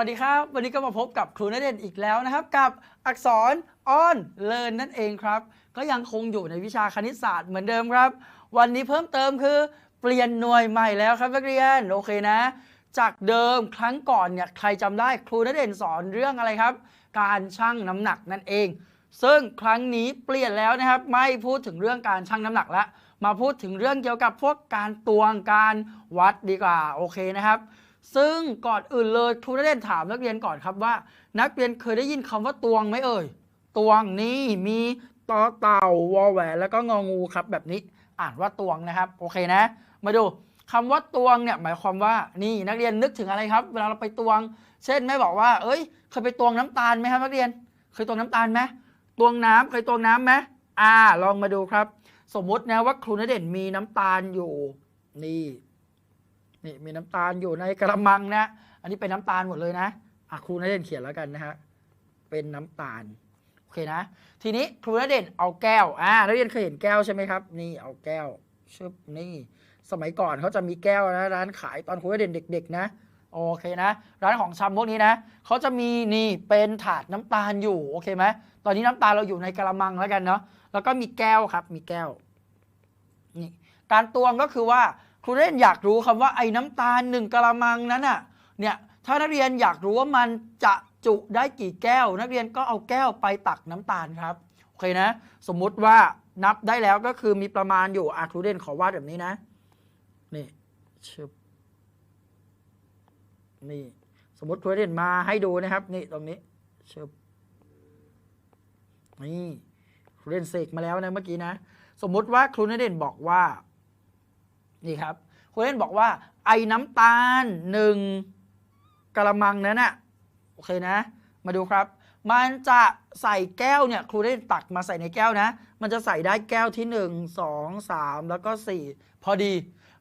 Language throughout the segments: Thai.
สวัสดีครับ วันนี้ก็มาพบกับครูณเด่นอีกแล้วนะครับ กับอักษรอ้อนเลินนั่นเองครับ ก็ยังคงอยู่ในวิชาคณิตศาสตร์เหมือนเดิมครับ วันนี้เพิ่มเติมคือ เปลี่ยนหน่วยใหม่แล้วครับนักเรียนโอเคนะ จากเดิมครั้งก่อนเนี่ยใครจำได้ครูณเด่นสอนเรื่องอะไรครับ การชั่งน้ำหนักนั่นเอง ซึ่งครั้งนี้เปลี่ยนแล้วนะครับ ไม่พูดถึงเรื่องการชั่งน้ำหนักแล้วมาพูดถึงเรื่องเกี่ยวกับพวกการตวงการวัดดีกว่าโอเคนะครับ ซึ่งก่อนอื่นเลยครูได้เล่นถามนักเรียนก่อนครับว่า นักเรียนเคยได้ยินคำว่าตวงไหมเอ่ย ตวงนี่มีต่อเต่าวอแหวนแล้วก็งองูครับแบบนี้อ่านว่าตวงนะครับโอเคนะ มาดูคำว่าตวงเนี่ยหมายความว่านี่นักเรียนนึกถึงอะไรครับ เวลาเราไปตวง เช่นแม่บอกว่า เอ้ย เคยไปตวงน้ำตาลไหมครับนักเรียน เคยตวงน้ำตาลไหมตวงน้ำเคยตวงน้ำไหมอ่า ลองมาดูครับ สมมุตินะว่าครูณเด่นมีน้ำตาลอยู่ นี่ นี่มีน้ำตาลอยู่ในกระมังนะ อันนี้เป็นน้ำตาลหมดเลยนะอะครูณเด่นเขียนแล้วกันนะฮะเป็นน้ำตาลโอเคนะ ทีนี้ครูณเด่นเอาแก้วอ่านักเรียนเคยเห็นแก้วใช่ไหมครับ นี่เอาแก้วชึบนี่สมัยก่อนเขาจะมีแก้วนะร้านขายตอนครูณเด่นเด็ก ๆ นะโอเคนะ ร้านของชำพวกนี้นะเขาจะมีนี่เป็นถาดน้ำตาลอยู่โอเคไหมตอนนี้น้ำตาลเราอยู่ในกระมังแล้วกันเนาะแล้วก็มีแก้วครับมีแก้วนี่การตวงก็คือว่า ครูเล่นอยากรู้คำว่าไอ้น้ำตาลหนึ่งกะละมังนั้นน่ะเนี่ยถ้านักเรียนอยากรู้ว่ามันจะจุได้กี่แก้ว นักเรียนก็เอาแก้วไปตักน้ำตาลครับโอเคนะ สมมุติว่านับได้แล้วก็คือมีประมาณอยู่อาครูเด่นขอวาดแบบนี้นะนี่ชึบนี่สมมติครูเด่นมาให้ดูนะครับ นี่ตรงนี้ชึบนี่ครูเด่นเสกมาแล้วนะเมื่อกี้นะ สมมุติว่าครูเด่นบอกว่า นี่ครับครูเล่นบอกว่าไอ้น้ำตาลหนึ่งกะละมังนั้นน่ะโอเคนะ มาดูครับ มันจะใส่แก้วเนี่ยครูได้ตักมาใส่ในแก้วนะ มันจะใส่ได้แก้วที่ 1 2 3 แล้วก็ 4 พอดี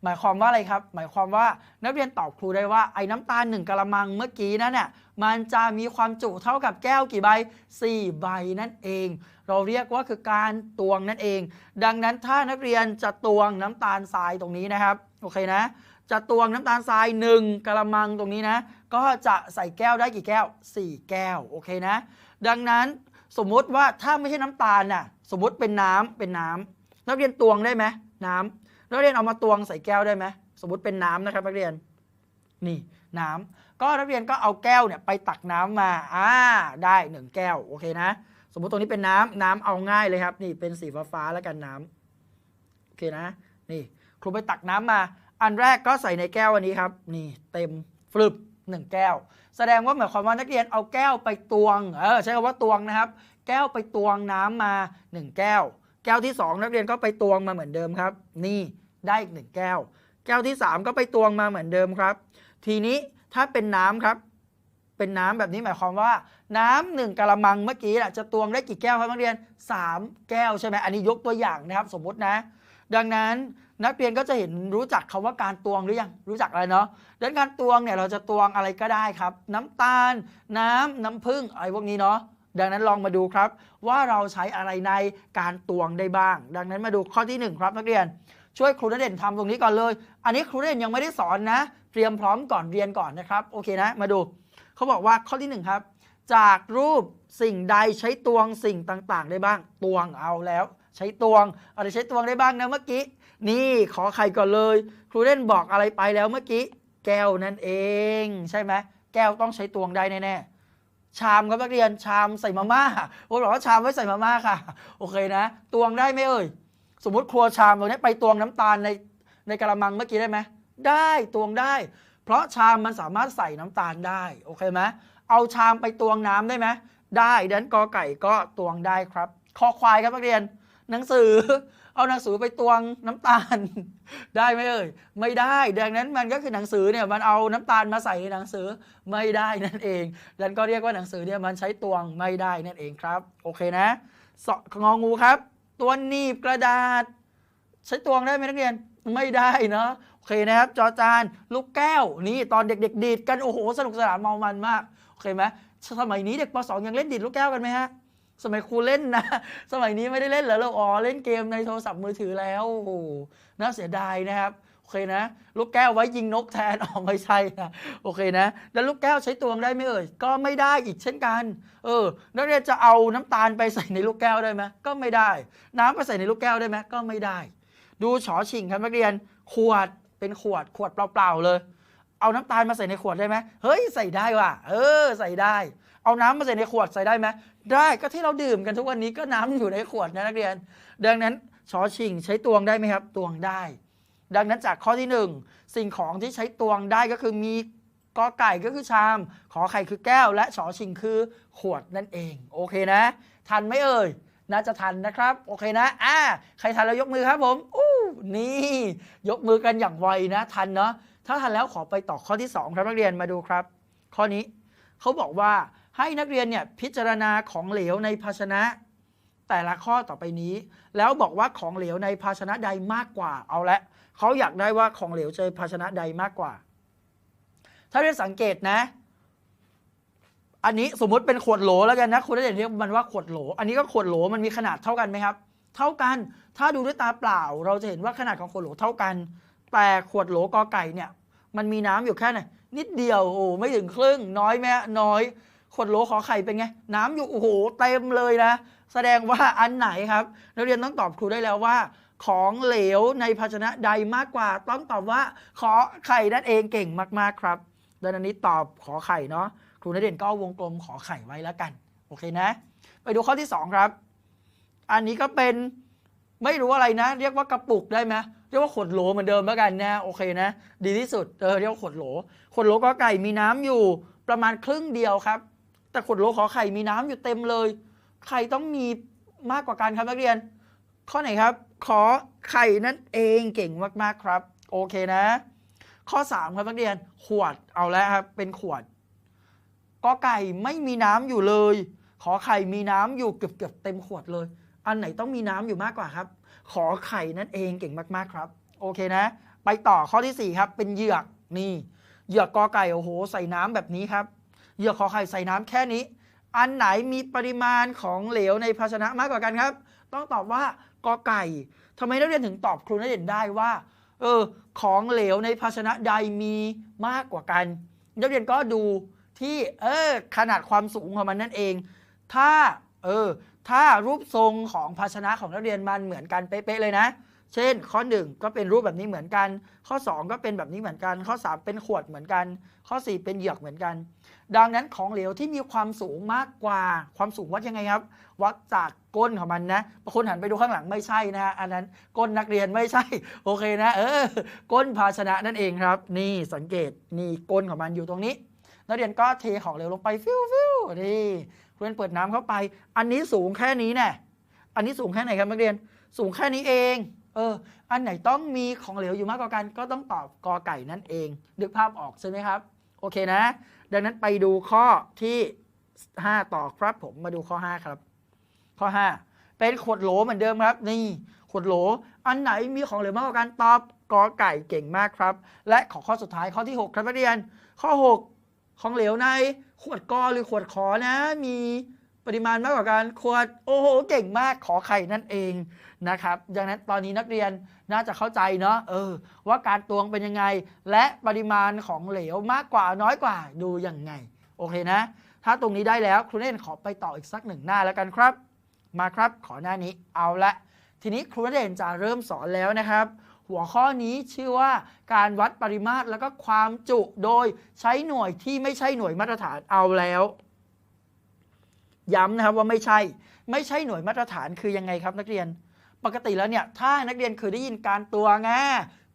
หมายความว่าอะไรครับ หมายความว่านักเรียนตอบครูได้ว่าไอ้น้ำตาลหนึ่งกะละมังเมื่อกี้นั้นเนี่ยมันจะมีความจุเท่ากับแก้วกี่ใบ 4 ใบนั่นเอง เราเรียกว่าคือการตวงนั่นเอง ดังนั้นถ้านักเรียนจะตวงน้ำตาลทรายตรงนี้นะครับโอเคนะ จะตวงน้ำตาลทราย 1กะละมังตรงนี้นะ ก็จะใส่แก้วได้กี่แก้ว 4 แก้วโอเคนะ ดังนั้นสมมุติว่าถ้าไม่ใช่น้ำตาลน่ะสมมติเป็นน้ำเป็นน้ำนักเรียนตวงได้ไหมน้ำ นักเรียนเอามาตวงใส่แก้วได้ไหมสมมติเป็นน้ำนะครับนักเรียนนี่น้ำก็นักเรียนก็เอาแก้วเนี่ยไปตักน้ำมาอ่าได้หนึ่งแก้วโอเคนะ สมมติตรงนี้เป็นน้ำน้ำเอาง่ายเลยครับ นี่เป็นสีฟ้าๆแล้วกันน้ำโอเคนะ นี่ครูไปตักน้ำมา อันแรกก็ใส่ในแก้วอันนี้ครับ นี่เต็มฟลึบหนึ่งแก้ว แสดงว่าหมายความว่านักเรียนเอาแก้วไปตวงเออใช้คำว่าตวงนะครับ แก้วไปตวงน้ำมา 1 แก้ว แก้วที่ 2 นักเรียนก็ไปตวงมาเหมือนเดิมครับ นี่ได้อีกหนึ่งแก้ว แก้วที่ 3 ก็ไปตวงมาเหมือนเดิมครับ ทีนี้ถ้าเป็นน้ำครับ เป็นน้ำแบบนี้หมายความว่า น้ำหนึ่งกะละมังเมื่อกี้ะจะตวงได้กี่แก้วครับนักเรียน 3 แก้วใช่ไหมอันนี้ยกตัวอย่างนะครับ สมมตินะ ดังนั้นนักเรียนก็จะเห็นรู้จักคำว่าการตวงหรือยังรู้จักอะไรเนาะดังนั้นการตวงเนี่ยเราจะตวงอะไรก็ได้ครับ น้ำตาล น้ำน้ำผึ้งอะไรพวกนี้เนาะ ดังนั้นลองมาดูครับ ว่าเราใช้อะไรในการตวงได้บ้าง ดังนั้นมาดูข้อที่หนึ่งครับนักเรียน ช่วยครูณเด่นทำตรงนี้ก่อนเลย อันนี้ครูณเด่นยังไม่ได้สอนนะ เตรียมพร้อมก่อนเรียนก่อนนะครับโอเคนะมาดูเขาบอกว่าข้อที่หนึ่งครับ จากรูปสิ่งใดใช้ตวงสิ่งต่างๆ ได้บ้างตวงเอาแล้ว ใช้ตวงอะไรใช้ตวงได้บ้างนะเมื่อกี้นี่ขอใครก่อนเลย ครูเล่นบอกอะไรไปแล้วเมื่อกี้ แก้วนั่นเอง ใช่ไหมแก้วต้องใช้ตวงได้แน่ๆ ชามครับนักเรียนชามใส่มาม่าโอ้บอกว่าชามไว้ใส่มาม่าค่ะ โอเคนะตวงได้ไหมเอ่ย สมมติครัวชามตรงนี้ไปตวงน้ำตาลในในกระมังเมื่อกี้ได้ไหมได้ตวงได้ เพราะชามมันสามารถใส่น้ำตาลได้โอเคไหมเอาชามไปตวงน้ำได้ไหมได้ดังนั้นกอไก่ก็ตวงได้ครับ คอควายครับนักเรียน หนังสือ เอาหนังสือไปตวงน้ำตาล ได้ไหมเอ่ยไม่ได้ ดังนั้นมันก็คือหนังสือเนี่ยมันเอาน้ำตาลมาใส่ในหนังสือไม่ได้นั่นเองดังนั้นก็เรียกว่าหนังสือเนี่ยมันใช้ตวงไม่ได้นั่นเองครับโอเคนะสงองูครับ ตัวหนีบกระดาษ ใช้ตวงได้ไหมนักเรียนไม่ได้เนาะโอเคนะครับ จอจานลูกแก้วนี่ตอนเด็ก ๆ ดีดกันโอ้โหสนุกสนานเมามันมากโอเคไหมสมัยนี้เด็กป .2 ยังเล่นดีดลูกแก้วกันไหมฮะ สมัยครูเล่นนะ สมัยนี้ไม่ได้เล่นเหรอเราอ๋อเล่นเกมในโทรศัพท์มือถือแล้วโอ้โหน่าเสียดายนะครับโอเคนะ ลูกแก้วไว้ยิงนกแทนอ๋อไม่ใช่นะโอเคนะ แล้วลูกแก้วใช้ตวงได้ไหมเอ่ยก็ไม่ได้อีกเช่นกัน เออนักเรียนจะเอาน้ำตาลไปใส่ในลูกแก้วได้ไหมก็ไม่ได้ น้ำไปใส่ในลูกแก้วได้ไหมก็ไม่ได้ ดูฉอชิงครับนักเรียนขวดเป็นขวดขวดเปล่าๆเลย เอาน้ำตาลมาใส่ในขวดได้ไหมเฮ้ยใส่ได้ว่ะ เออใส่ได้ เอาน้ำมาใส่ในขวดใส่ได้ไหมได้ก็ที่เราดื่มกันทุกวันนี้ก็น้ำอยู่ในขวดนะนักเรียน ดังนั้นชอชิงใช้ตวงได้ไหมครับ ตวงได้ ดังนั้นจากข้อที่หนึ่งสิ่งของที่ใช้ตวงได้ก็คือมีกอไก่ก็คือชาม ขอไข่คือแก้ว และชอชิงคือขวดนั่นเอง โอเคนะ ทันไหมเอ่ยน่าจะทันนะครับ โอเคนะอ่าใครทันแล้วยกมือครับผมอู้นี่ ยกมือกันอย่างไวนะ ทันเนาะ ถ้าทันแล้วขอไปต่อข้อที่ 2 ครับนักเรียนมาดูครับ ข้อนี้เขาบอกว่าให้นักเรียนเนี่ยพิจารณาของเหลวในภาชนะ แต่ละข้อต่อไปนี้ แล้วบอกว่าของเหลวในภาชนะใดมากกว่าเอาละเขาอยากได้ว่าของเหลวเจอภาชนะใดมากกว่า ถ้าเรียนสังเกตนะ อันนี้สมมุติเป็นขวดโหลแล้วกันนะคุณได้เรียกมันว่าขวดโหล อันนี้ก็ขวดโหลมันมีขนาดเท่ากันไหมครับ เท่ากัน ถ้าดูด้วยตาเปล่า เราจะเห็นว่าขนาดของขวดโหลเท่ากัน แต่ขวดโหลกอไก่เนี่ย มันมีน้ำอยู่แค่ไหนนิดเดียวโอ้ไม่ถึงครึ่ง น้อยแม้น้อยขวดโหลขอไข่เป็นไง น้ำอยู่โอ้โหเต็มเลยนะ แสดงว่าอันไหนครับ นักเรียนต้องตอบครูได้แล้วว่า ของเหลวในภาชนะใดมากกว่า ต้องตอบว่า ขอไข่นั่นเองเก่งมากๆครับดังนั้นนี้ตอบขอไข่เนาะครูนักเรียนก็วงกลมขอไข่ไว้แล้วกัน โอเคนะ ไปดูข้อที่ 2 ครับ อันนี้ก็เป็น ไม่รู้อะไรนะ เรียกว่ากระปุกได้ไหมเรียกว่าขวดโหลเหมือนเดิมแล้วกันนะโอเคนะ ดีที่สุดเออเรียกว่าขวดโหลขวดโหลก็ไก่มีน้ำอยู่ประมาณครึ่งเดียวครับ แต่ขวดโหลขอไข่มีน้ำอยู่เต็มเลย ไข่ต้องมีมากกว่ากันครับนักเรียน ข้อไหนครับ ขอไข่นั่นเองเก่งมากๆครับ โอเคนะ ข้อ 3 ครับนักเรียน ขวดเอาแล้วครับเป็นขวดกอไก่ไม่มีน้ำอยู่เลย ขอไข่มีน้ำอยู่เกือบๆเต็มขวดเลย อันไหนต้องมีน้ำอยู่มากกว่าครับ ขอไข่นั่นเองเก่งมากๆครับ โอเคนะ ไปต่อข้อทีสี่4 ครับ เป็นเหยือกนี่เหยือกกอไก่โอ้โห ใส่น้ำแบบนี้ครับเหยือกขอไข่ใส่น้ำแค่นี้ อันไหนมีปริมาณของเหลวในภาชนะมากกว่ากันครับ ต้องตอบว่ากอไก่ทำไมนักเรียนถึงตอบครูนักเรียนได้ว่าเออของเหลวในภาชนะใดมีมากกว่ากัน นักเรียนก็ดูที่เออขนาดความสูงของมันนั่นเอง ถ้าเออ ถ้ารูปทรงของภาชนะของนักเรียนมันเหมือนกันเป๊ะๆเลยนะ เช่น ข้อ 1 ก็เป็นรูปแบบนี้เหมือนกัน ข้อ 2 ก็เป็นแบบนี้เหมือนกัน ข้อ 3 เป็นขวดเหมือนกัน ข้อ 4 เป็นเหยือกเหมือนกัน ดังนั้นของเหลวที่มีความสูงมากกว่าความสูงวัดยังไงครับ วัดจากก้นของมันนะบางคนหันไปดูข้างหลังไม่ใช่นะฮะอันนั้นก้นนักเรียนไม่ใช่ โอเคนะ เออ ก้นภาชนะนั่นเองครับ นี่สังเกตนี่ก้นของมันอยู่ตรงนี้ นักเรียนก็เทของเหลวลงไปฟิวฟิวนี่เรียนเปิดน้ำเข้าไป อันนี้สูงแค่นี้แน่อันนี้สูงแค่ไหนครับนักเรียน สูงแค่นี้เอง เออ อันไหนต้องมีของเหลวอยู่มากกว่ากัน ก็ต้องตอบกอไก่นั่นเองนึกภาพออกใช่ไหมครับ โอเคนะ ดังนั้นไปดูข้อที่ 5 ต่อครับผมมาดูข้อ 5 ครับ ข้อ 5 เป็นขวดโหลเหมือนเดิมครับ นี่ขวดโหล อันไหนมีของเหลวมากกว่ากันตอบกอไก่เก่งมากครับ และขอข้อสุดท้ายข้อที่ 6 ครับนักเรียน ข้อ 6 ของเหลวใน ขวดกอหรือขวดขอนะ มีปริมาณมากกว่ากันขวดโอ้โหเก่งมากขอไข่นั่นเองนะครับดังนั้นตอนนี้นักเรียนน่าจะเข้าใจเนาะเออ ว่าการตวงเป็นยังไง และปริมาณของเหลวมากกว่าน้อยกว่าดูยังไง โอเคนะ ถ้าตรงนี้ได้แล้วครูเล่นขอไปต่ออีกสักหนึ่งหน้าแล้วกันครับ มาครับขอหน้านี้เอาละทีนี้ครูเด่นจะเริ่มสอนแล้วนะครับ หัวข้อนี้ชื่อว่าการวัดปริมาตรแล้วก็ความจุโดยใช้หน่วยที่ไม่ใช่หน่วยมาตรฐานเอาแล้ว ย้ำนะครับว่าไม่ใช่ ไม่ใช่หน่วยมาตรฐานคือยังไงครับนักเรียน ปกติแล้วเนี่ยถ้านักเรียนเคยได้ยินการตวงไง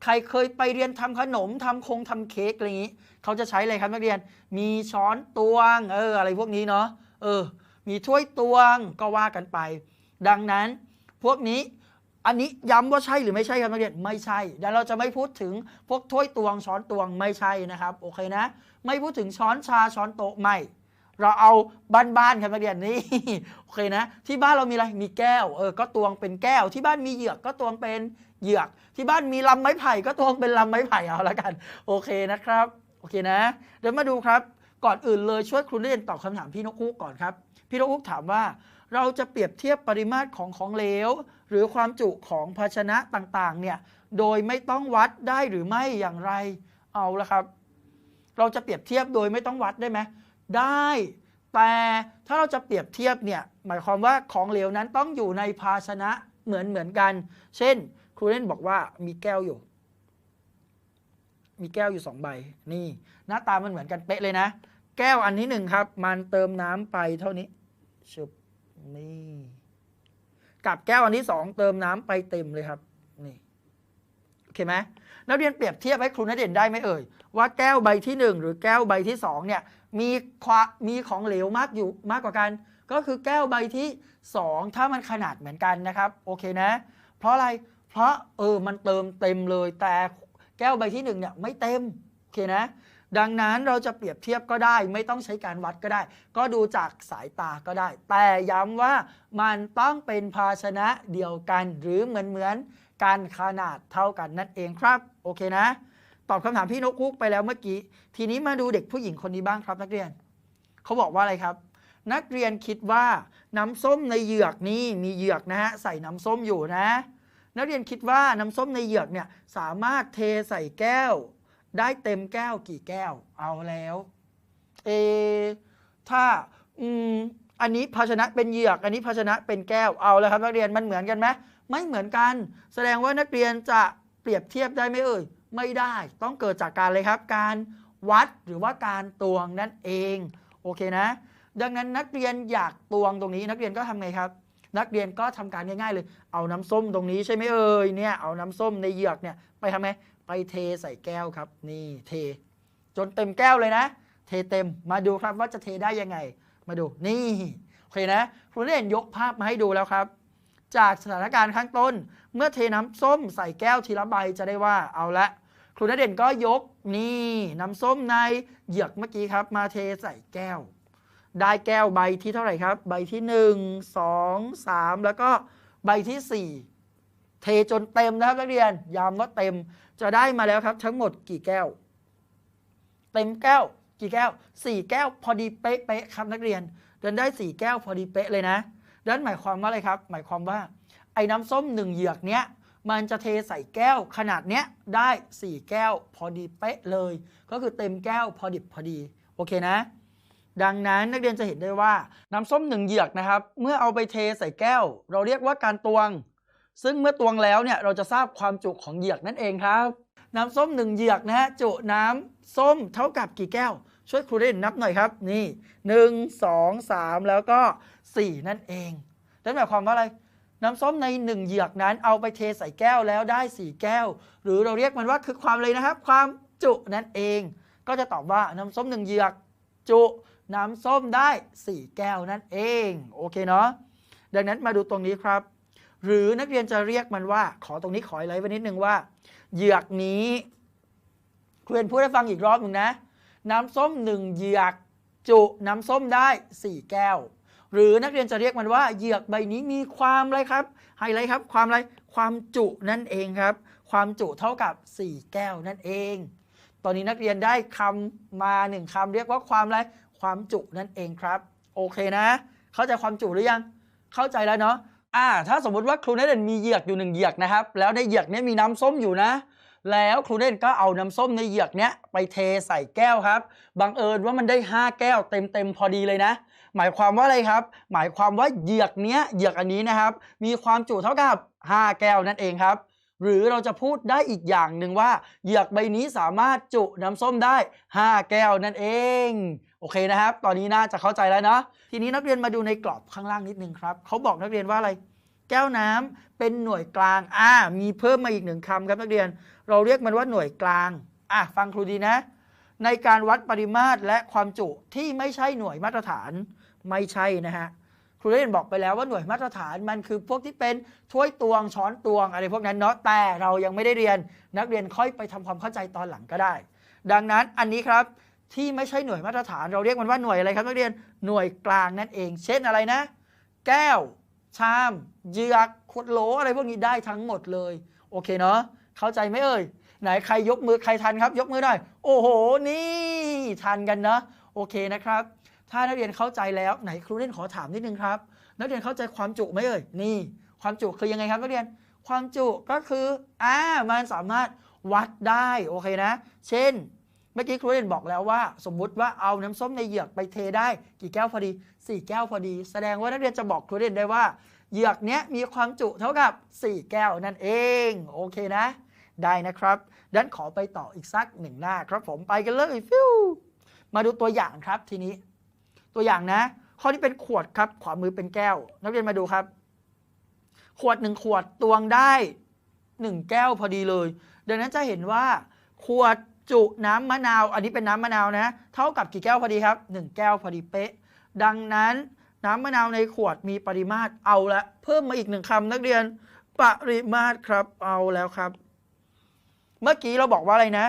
ใครเคยไปเรียนทำขนมทำคงทำเค้กอะไรอย่างนี้ เขาจะใช้อะไรครับนักเรียน มีช้อนตวงเอออะไรพวกนี้เนาะเออ มีถ้วยตวงก็ว่ากันไป ดังนั้นพวกนี้ อันนี้ย้ำว่าใช่หรือไม่ใช่ครับนักเรียนไม่ใช่เดี๋ยวเราจะไม่พูดถึงพวกถ้วยตวงช้อนตวงไม่ใช่นะครับโอเคนะ ไม่พูดถึงช้อนชาช้อนโต๊ะไม่ เราเอาบ้านๆครับนักเรียนนี่โอเคนะ ที่บ้านเรามีอะไรมีแก้วเออก็ตวงเป็นแก้ว ที่บ้านมีเหยือกก็ตวงเป็นเหยือก ที่บ้านมีลำไม้ไผ่ก็ตวงเป็นลำไม้ไผ่เอาละกัน โอเคนะครับโอเคนะ เดี๋ยวมาดูครับ ก่อนอื่นเลยช่วยครูเรียนตอบคำถามพี่นกฮูกก่อนครับ พี่นกฮูกถามว่า เราจะเปรียบเทียบปริมาตรของของเหลว หรือความจุของภาชนะต่างๆเนี่ยโดยไม่ต้องวัดได้หรือไม่อย่างไรเอาละครับ เราจะเปรียบเทียบโดยไม่ต้องวัดได้ไหมได้ แต่ถ้าเราจะเปรียบเทียบเนี่ยหมายความว่าของเหลวนั้นต้องอยู่ในภาชนะเหมือนเหมือนกัน เช่น ครูเล่นบอกว่ามีแก้วอยู่ มีแก้วอยู่สองใบ นี่ หน้าตามันเหมือนกันเป๊ะเลยนะ แก้วอันที่หนึ่งครับ มันเติมน้ำไปเท่านี้ชึบ นี่ กับแก้วอันที่สองเติมน้ำไปเต็มเลยครับ นี่โอเคไหมนักเรียนเปรียบเทียบให้ครูนักเรียนได้ไหมเอ่ยว่าแก้วใบที่หนึ่งหรือแก้วใบที่สองเนี่ย มีความีของเหลวมากอยู่มากกว่ากัน ก็คือแก้วใบที่สองถ้ามันขนาดเหมือนกันนะครับ โอเคนะ เพราะอะไรเพราะเออมันเติมเต็มเลยแต่แก้วใบที่หนึ่งเนี่ยไม่เต็ม โอเคนะ ดังนั้นเราจะเปรียบเทียบก็ได้ ไม่ต้องใช้การวัดก็ได้ ก็ดูจากสายตาก็ได้ แต่ย้ำว่ามันต้องเป็นภาชนะเดียวกัน หรือเหมือนเหมือนๆกันขนาดเท่ากันนั่นเองครับ โอเคนะ ตอบคำถามพี่นกคุกไปแล้วเมื่อกี้ ทีนี้มาดูเด็กผู้หญิงคนนี้บ้างครับ นักเรียน เขาบอกว่าอะไรครับ นักเรียนคิดว่าน้ำส้มในเหยือกนี้มีเหยือกนะฮะใส่น้ำส้มอยู่นะ นักเรียนคิดว่าน้ำส้มในเหยือกเนี่ยสามารถเทใส่แก้ว ได้เต็มแก้วกี่แก้ว เอาแล้ว เอ ถ้า อืม อันนี้ภาชนะเป็นเหยือก อันนี้ภาชนะเป็นแก้ว เอาแล้วครับนักเรียนมันเหมือนกันไหมไม่เหมือนกัน แสดงว่านักเรียนจะเปรียบเทียบได้ไหมเอ่ย ไม่ได้ ต้องเกิดจากการเลยครับ การวัดหรือว่าการตวงนั่นเอง โอเคนะ ดังนั้นนักเรียนอยากตวงตรงนี้ นักเรียนก็ทำไงครับ นักเรียนก็ทำการง่ายๆเลย เอาน้ำส้มตรงนี้ใช่ไหมเอ่ย เนี่ย เอาน้ำส้มในเหยือกเนี่ยไปทำไง ไปเทใส่แก้วครับ นี่เท จนเต็มแก้วเลยนะ เทเต็มมาดูครับว่าจะเทได้ยังไง มาดูนี่โอเคนะครูเล่นยกภาพมาให้ดูแล้วครับ จากสถานการณ์ข้างต้น เมื่อเทน้ำส้มใส่แก้วทีละใบจะได้ว่าเอาละครูณเด่นก็ยกนี่น้ำส้มในเหยือกเมื่อกี้ครับ มาเทใส่แก้ว ได้แก้วใบที่เท่าไหร่ครับ ใบที่ 1 2 3 แล้วก็ใบที่ 4 เทจนเต็มนะครับนักเรียนย้ำว่าเต็มจะได้มาแล้วครับ ทั้งหมดกี่แก้ว เต็มแก้ว กี่แก้ว 4 แก้วพอดีเป๊ะๆครับนักเรียนเดินได้ 4 แก้วพอดีเป๊ะเลยนะดังนั้นหมายความว่าอะไรครับ หมายความว่า ไอ้น้ำส้มหนึ่งเหยือกเนี้ยมันจะเทใส่แก้วขนาดเนี้ยได้ 4 แก้วพอดีเป๊ะเลย ก็คือเต็มแก้วพอดิบพอดีโอเคนะ ดังนั้นนักเรียนจะเห็นได้ว่าน้ำส้มหนึ่งเหยือกนะครับ เมื่อเอาไปเทใส่แก้ว เราเรียกว่าการตวง ซึ่งเมื่อตวงแล้วเนี่ยเราจะทราบความจุของเหยือกนั่นเองครับ น้ำส้มหนึ่งเหยือกนะฮะจุน้ำส้มเท่ากับกี่แก้ว ช่วยครูเล่นนับหน่อยครับ นี่หนึ่งสองสามแล้วก็สี่นั่นเองนั่นหมายความว่าอะไรน้ำส้มในหนึ่งเหยือกนั้นเอาไปเทใส่แก้วแล้วได้สี่แก้ว หรือเราเรียกมันว่าคือความเลยนะครับ ความจุนั่นเอง ก็จะตอบว่าน้ำส้มหนึ่งเหยือก จุน้ำส้มได้ 4 แก้วนั่นเอง โอเคเนาะดังนั้นมาดูตรงนี้ครับ หรือนักเรียนจะเรียกมันว่า ขอตรงนี้ขอไลท์ไว้นิดนึงว่า เหยือกนี้ครูเรียนพูดให้ฟังอีกรอบหนึ่งนะ น้ำส้มหนึ่งเหยือกจุน้ำส้มได้ 4 แก้ว หรือนักเรียนจะเรียกมันว่า เหยือกใบนี้มีความอะไรครับไฮไลท์ครับ ความอะไรความจุนั่นเองครับ ความจุเท่ากับ 4 แก้วนั่นเอง ตอนนี้นักเรียนได้คำมาหนึ่งคำเรียกว่าความอะไรความจุนั่นเองครับ โอเคนะ เข้าใจความจุหรือยัง เข้าใจแล้วเนาะ อ่าถ้าสมมติว่าครูเนเดนมีเหยือกอยู่หนึ่งเหยือกนะครับ แล้วในเหยือกนี้มีน้ำส้มอยู่นะ แล้วครูเนเด่นก็เอาน้ำส้มในเหยือกเนี้ยไปเทใส่แก้วครับ บังเอิญว่ามันได้ 5 แก้วเต็มเต็มๆพอดีเลยนะ หมายความว่าอะไรครับ หมายความว่าเหยือกเนี้ยเหยือกอันนี้นะครับ มีความจุเท่ากับ 5 แก้วนั่นเองครับหรือเราจะพูดได้อีกอย่างหนึ่งว่าเหยือกใบนี้สามารถจุน้ำส้มได้ 5 แก้วนั่นเอง โอเคนะครับ ตอนนี้น่าจะเข้าใจแล้วเนาะทีนี้นักเรียนมาดูในกรอบข้างล่างนิดนึงครับเขาบอกนักเรียนว่าอะไร แก้วน้ำเป็นหน่วยกลางอ่ามีเพิ่มมาอีกหนึ่งคำครับนักเรียน เราเรียกมันว่าหน่วยกลางอะฟังครูดีนะ ในการวัดปริมาตรและความจุที่ไม่ใช่หน่วยมาตรฐานไม่ใช่นะฮะครูเล่นบอกไปแล้วว่าหน่วยมาตรฐานมันคือพวกที่เป็นถ้วยตวงช้อนตวงอะไรพวกนั้นเนาะแต่เรายังไม่ได้เรียน นักเรียนค่อยไปทำความเข้าใจตอนหลังก็ได้ ดังนั้นอันนี้ครับ ที่ไม่ใช่หน่วยมาตรฐาน เราเรียกมันว่าหน่วยอะไรครับนักเรียนหน่วยกลางนั่นเอง เช่นอะไรนะ แก้ว ชามเหยือกขวดโหลอะไรพวกนี้ได้ทั้งหมดเลย โอเคเนาะเข้าใจไหมเอ่ยไหนใครยกมือใครทันครับ ยกมือหน่อยโอ้โห นี่ทันกันนะโอเคนะครับ ถ้านักเรียนเข้าใจแล้วไหนครูเล่นขอถามนิดนึงครับ นักเรียนเข้าใจความจุไหมเอ่ยนี่ ความจุคือยังไงครับนักเรียน ความจุก็คืออ่ามันสามารถวัดได้โอเคนะ เช่น เมื่อกี้ครูเด่นบอกแล้วว่า สมมุติว่าเอาน้ำส้มในเหยือกไปเทได้กี่แก้วพอดี 4 แก้วพอดี แสดงว่านักเรียนจะบอกครูเด่นได้ว่า เหยือกเนี้ยมีความจุเท่ากับ 4 แก้วนั่นเอง โอเคนะ ได้นะครับดันขอไปต่ออีกสักหนึ่งหน้าครับผมไปกันเลยฟิวมาดูตัวอย่างครับทีนี้ ตัวอย่างนะ ข้อนี้เป็นขวดครับ ขวามือเป็นแก้ว นักเรียนมาดูครับ ขวดหนึ่งขวดตวงได้หนึ่งแก้วพอดีเลยดังนั้นจะเห็นว่า ขวด จุน้ำมะนาว อันนี้เป็นน้ำมะนาวนะ เท่ากับกี่แก้วพอดีครับหนึ่งแก้วพอดีเป๊ะ ดังนั้นน้ำมะนาวในขวดมีปริมาตรเอาละเพิ่มมาอีกหนึ่งคำนักเรียน ปริมาตรครับเอาแล้วครับ เมื่อกี้เราบอกว่าอะไรนะ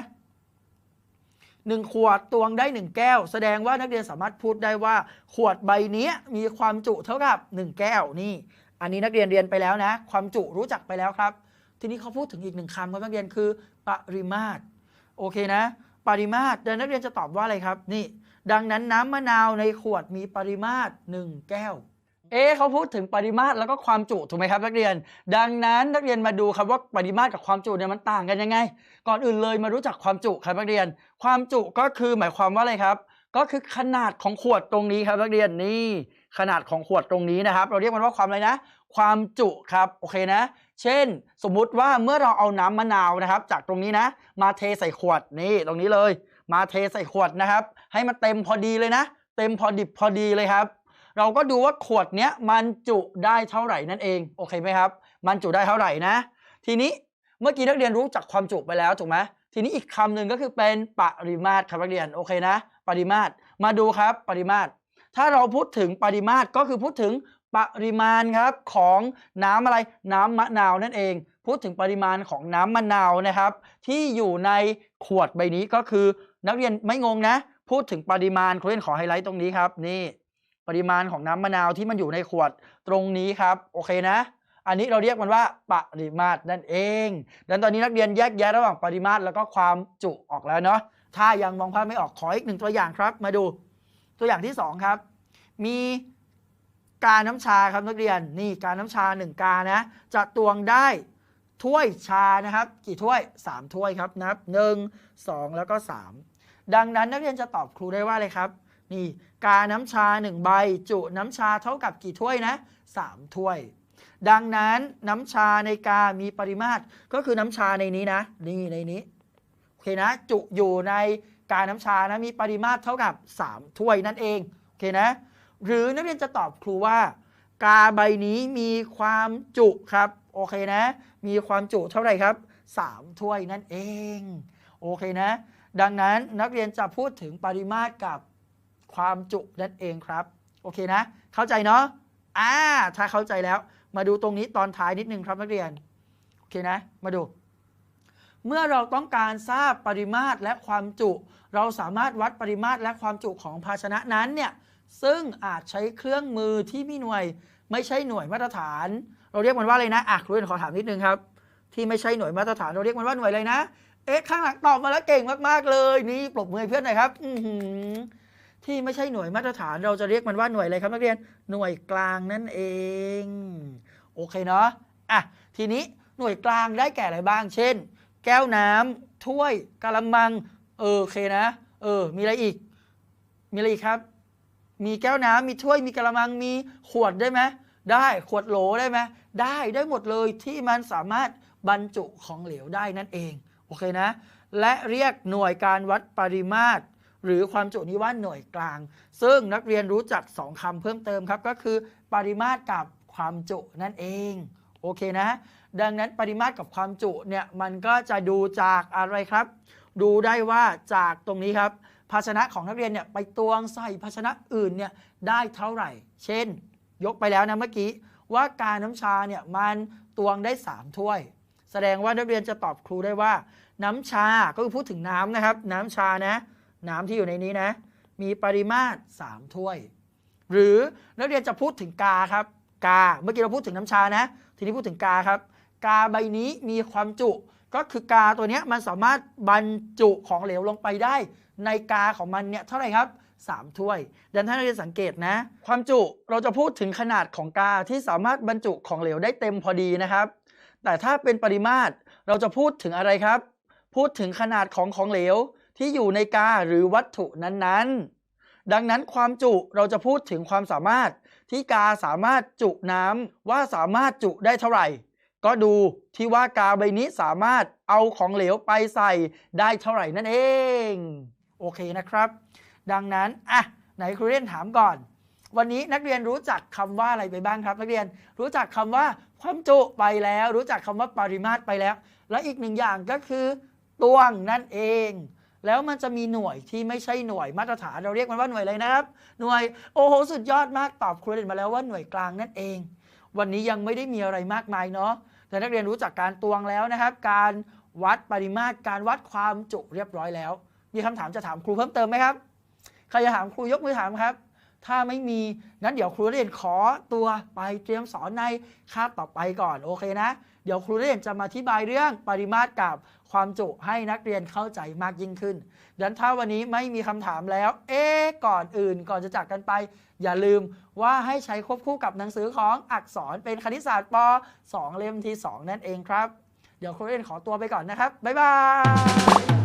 หนึ่งขวดตวงได้หนึ่งแก้ว แสดงว่านักเรียนสามารถพูดได้ว่า ขวดใบนี้มีความจุเท่ากับหนึ่งแก้วนี่ อันนี้นักเรียนเรียนไปแล้วนะ ความจุรู้จักไปแล้วครับ ทีนี้เขาพูดถึงอีกหนึ่งคำครับนักเรียนคือ ปริมาตร โอเคนะ ปริมาตรเดี๋ยวนักเรียนจะตอบว่าอะไรครับ นี่ ดังนั้นน้ำมะนาวในขวดมีปริมาตร 1 แก้ว เอ๊เขาพูดถึงปริมาตรแล้วก็ความจุถูกไหมครับ นักเรียน ดังนั้นนักเรียนมาดูครับว่าปริมาตรกับความจุเนี่ยมันต่างกันยังไง ก่อนอื่นเลยมารู้จักความจุครับนักเรียน ความจุก็คือหมายความว่าอะไรครับ ก็คือขนาดของขวดตรงนี้ครับนักเรียนนี่ขนาดของขวดตรงนี้นะครับ เราเรียกมันว่าความอะไรนะ ความจุครับโอเคนะ เช่น สมมุติว่าเมื่อเราเอาน้ำมะนาวนะครับ จากตรงนี้นะ มาเทใส่ขวดนี่ตรงนี้เลย มาเทใส่ขวดนะครับ ให้มันเต็มพอดีเลยนะ เต็มพอดิบพอดีเลยครับ เราก็ดูว่าขวดเนี้ยมันจุได้เท่าไหร่นั่นเองโอเคไหมครับ มันจุได้เท่าไหร่นะ ทีนี้เมื่อกี้นักเรียนรู้จักความจุไปแล้วถูกไหมทีนี้อีกคำหนึ่งก็คือเป็นปริมาตรครับนักเรียนโอเคนะ ปริมาตรมาดูครับปริมาตรถ้าเราพูดถึงปริมาตรก็คือพูดถึง ปริมาณครับของน้ำอะไรน้ำมะนาวนั่นเอง พูดถึงปริมาณของน้ำมะนาวนะครับ ที่อยู่ในขวดใบนี้ก็คือ นักเรียนไม่งงนะ พูดถึงปริมาณครูเรียนขอไฮไลท์ตรงนี้ครับนี่ ปริมาณของน้ำมะนาวที่มันอยู่ในขวดตรงนี้ครับโอเคนะ อันนี้เราเรียกมันว่าปริมาตรนั่นเองดังนั้นตอนนี้นักเรียนแยกแยะระหว่างปริมาตรแล้วก็ความจุออกแล้วเนาะถ้ายังมองภาพไม่ออกขออีกหนึ่งตัวอย่างครับ มาดูตัวอย่างที่สองครับ มี กาน้ำชาครับนักเรียนนี่กาน้ำชาหนึ่งกานะ จะตวงได้ถ้วยชานะครับ กี่ถ้วย 3 ถ้วยครับนับ 1 2 แล้วก็ 3 ดังนั้นนักเรียนจะตอบครูได้ว่าอะไรครับ นี่กาน้ำชา 1 ใบ จุน้ำชาเท่ากับกี่ถ้วยนะ 3 ถ้วย ดังนั้นน้ำชาในกา มีปริมาตรก็คือน้ำชาในนี้นะ นี่ในนี้โอเคนะจุอยู่ในกาน้ำชานะมีปริมาตรเท่ากับ 3 ถ้วยนั่นเองโอเคนะ หรือนักเรียนจะตอบครูว่า กาใบนี้มีความจุครับโอเคนะ มีความจุเท่าไหร่ครับ 3 ถ้วยนั่นเองโอเคนะ ดังนั้นนักเรียนจะพูดถึงปริมาตรกับความจุนั่นเองครับโอเคนะ เข้าใจเนาะอ่าถ้าเข้าใจแล้ว มาดูตรงนี้ตอนท้ายนิดนึงครับนักเรียนโอเคนะ มาดู เมื่อเราต้องการทราบปริมาตรและความจุ เราสามารถวัดปริมาตรและความจุของภาชนะนั้นเนี่ย ซึ่งอาจใช้เครื่องมือที่มีหน่วย ไม่ใช่หน่วยมาตรฐาน เราเรียกมันว่าอะไรนะอะครูเรียนขอถามนิดนึงครับ ที่ไม่ใช่หน่วยมาตรฐานเราเรียกมันว่าหน่วยอะไรนะ เอ๊ะข้างหลังตอบมาแล้วเก่งมากๆเลยนี่ปรบมือเพื่อนหน่อยครับ อืที่ไม่ใช่หน่วยมาตรฐาน เราจะเรียกมันว่าหน่วยอะไรครับนักเรียนหน่วยกลางนั่นเอง โอเคเนาะอะทีนี้หน่วยกลางได้แก่อะไรบ้าง เช่น แก้วน้ำถ้วยกะละมัง เออโอเคนะ เออ มีอะไรอีก มีอะไรอีกครับ มีแก้วน้ำมีถ้วยมีกะละมังมีขวดได้ไหมได้ขวดโหลได้ไหมได้ได้หมดเลยที่มันสามารถบรรจุของเหลวได้นั่นเองโอเคนะ และเรียกหน่วยการวัดปริมาตร หรือความจุนี้ว่าหน่วยกลาง ซึ่งนักเรียนรู้จักสองคำเพิ่มเติมครับ ก็คือ ปริมาตรกับความจุนั่นเองโอเคนะ ดังนั้นปริมาตรกับความจุเนี่ยมันก็จะดูจากอะไรครับ ดูได้ว่าจากตรงนี้ครับ ภาชนะของนักเรียนเนี่ยไปตวงใส่ภาชนะอื่นเนี่ยได้เท่าไหร่ เช่น ยกไปแล้วนะเมื่อกี้ว่าการน้ำชาเนี่ยมันตวงได้ 3 ถ้วย แสดงว่านักเรียนจะตอบครูได้ว่า น้ำชาก็คือพูดถึงน้ำนะครับ น้ำชานะ น้ำที่อยู่ในนี้นะ มีปริมาตร 3 ถ้วย หรือนักเรียนจะพูดถึงกาครับกาเมื่อกี้เราพูดถึงน้ำชานะ ทีนี้พูดถึงกาครับ กาใบนี้มีความจุ ก็คือกาตัวนี้มันสามารถบรรจุของเหลวลงไปได้ ในกาของมันเนี่ยเท่าไหร่ครับ 3 ถ้วย ดังนั้นเราจะสังเกตนะ ความจุเราจะพูดถึงขนาดของกาที่สามารถบรรจุของเหลวได้เต็มพอดีนะครับ แต่ถ้าเป็นปริมาตรเราจะพูดถึงอะไรครับ พูดถึงขนาดของของเหลวที่อยู่ในกาหรือวัตถุนั้นๆ ดังนั้นความจุเราจะพูดถึงความสามารถที่กาสามารถจุน้ำว่าสามารถจุได้เท่าไหร่ ก็ดูที่ว่ากาใบนี้สามารถเอาของเหลวไปใส่ได้เท่าไหร่นั่นเอง โอเคนะครับ ดังนั้นอะไหนครูเรียนถามก่อน วันนี้นักเรียนรู้จักคำว่าอะไรไปบ้างครับ นักเรียนรู้จักคำว่าความจุไปแล้ว รู้จักคำว่าปริมาตรไปแล้ว และอีกหนึ่งอย่างก็คือตวงนั่นเอง แล้วมันจะมีหน่วยที่ไม่ใช่หน่วยมาตรฐานเราเรียกมันว่าหน่วยอะไรนะครับ หน่วยโอ้โหสุดยอดมากตอบครูเรียนมาแล้วว่าหน่วยกลางนั่นเอง วันนี้ยังไม่ได้มีอะไรมากมายเนาะ แต่นักเรียนรู้จักการตวงแล้วนะครับ การวัดปริมาตร การวัดความจุเรียบร้อยแล้ว มีคำถามจะถามครูเพิ่มเติมไหมครับ ใครจะถามครูยกมือถามครับ ถ้าไม่มีงั้นเดี๋ยวครูเรียนขอตัวไปเตรียมสอนในคาบต่อไปก่อน โอเคนะ เดี๋ยวครูเรียนจะมาอธิบายเรื่องปริมาตรกับความจุให้นักเรียนเข้าใจมากยิ่งขึ้น ดังนั้นถ้าวันนี้ไม่มีคำถามแล้ว เอ๊ะก่อนอื่นก่อนจะจากกันไป อย่าลืมว่าให้ใช้ควบคู่กับหนังสือของอักษรเป็นคณิตศาสตร์ป 2 เล่มที่ 2 นั่นเองครับ เดี๋ยวครูเรียนขอตัวไปก่อนนะครับ บ๊ายบาย